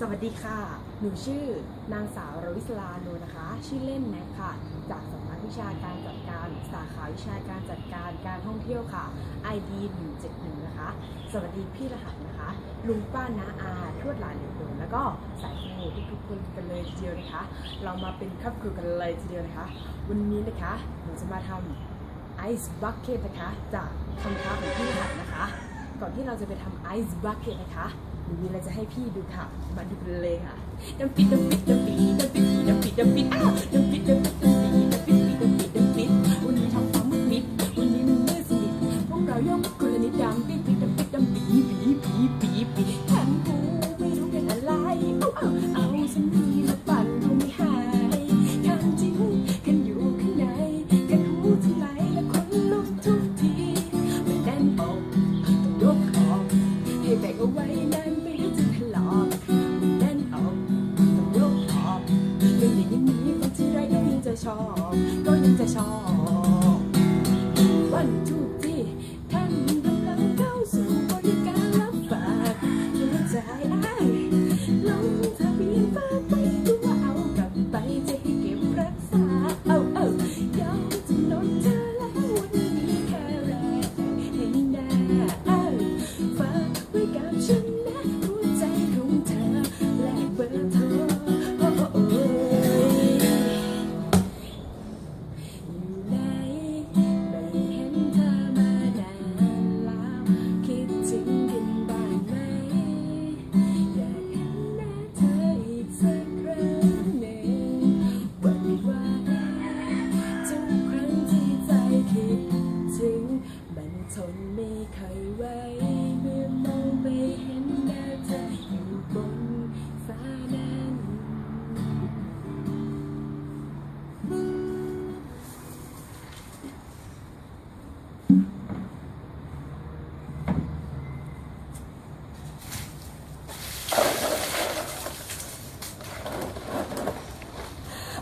สวัสดีค่ะ หนูชื่อนางสาวรวิศลาโนนะคะ ชื่อเล่นแนทค่ะ จากสำนักวิชาการจัดการ สาขาวิชาการจัดการการท่องเที่ยวค่ะ ID 171นะคะ สวัสดีพี่รหัสนะคะ ลุงป้าน้าอาทวดหลานเด็กโดนแล้วก็สายครูทุกๆคนกันเลยทีเดียวนะคะ เรามาเป็นครอบครัวกันเลยทีเดียวนะคะ วันนี้นะคะหนูจะมาทำไอซ์บักเก็ตนะคะ จากคำท้าของพี่รหัสนะคะ ก่อนที่เราจะไปทำไอซ์บักเก็ตนะคะ หนูมีอะไรจะให้พี่ดูค่ะ มาดูเลยค่ะดัมปิดดัมปิดดัมปิดดัมปิดดัมปิดดัมปิดอ้าว นี้ฟังทีไรก็ยังจะชอบ ก็ยังจะชอบ วันทุกที่ท่านกำลังเข้าสู่บริการรับฝากหัวใจ นทนไม่เคยไหวเมื่อมองไปเห็นหน้าเธออยู่บนฟ้านั้น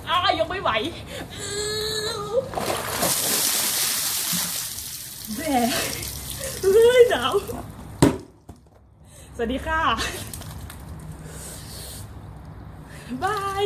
อ้ายังไม่ไหว แหมเฮ้ยหนาวสวัสดีค่ะบาย